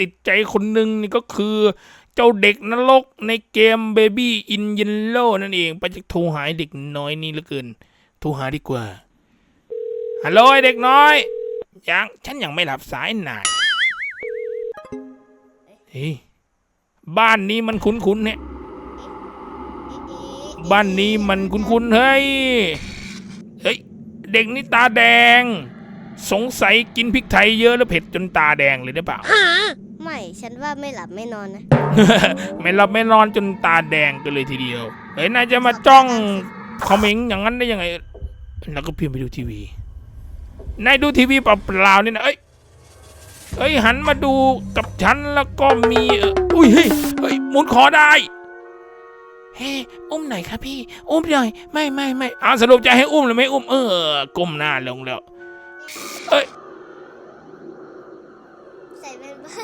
ติดใจคนหนึ่งนี่ก็คือเจ้าเด็กนรกในเกม Baby in Yellow นั่นเอง ไปจะโทรหาไอ้เด็กน้อยนี่เหลือเกิน โทรหาดีกว่า ฮัลโหลเด็กน้อย ยัง ฉันยังไม่หลับสายนานเฮ้ยบ้านนี้มันคุ้นๆเนี่ย บ้านนี้มันคุ้นๆ เฮ้ย เฮ้ย เด็กนี่ตาแดง สงสัยกินพริกไทยเยอะแล้วเผ็ดจนตาแดงเลยหรือเปล่า ไม่ ฉันว่าไม่หลับไม่นอนนะ ไม่หลับไม่นอนจนตาแดงกันเลยทีเดียว เฮ้ยนายจะมาจ้องคอมเมนต์อย่างนั้นได้ยังไง แล้วก็เพียงไปดูทีวี นายดูทีวีเปล่าๆนี่นะเอ้ยเอ้ยหันมาดูกับฉันแล้วก็มีอุ้ยเฮ้ยเฮ้ยหมุนคอได้เฮ้อุ้มหน่อยครับพี่ อุ้มหน่อย ไม่ไม่ไม่เอาสรุปจะให้อุ้มหรือไม่อุ้มเออก้มหน้าลงแล้ว เอ้ยใส่เป็นบ้า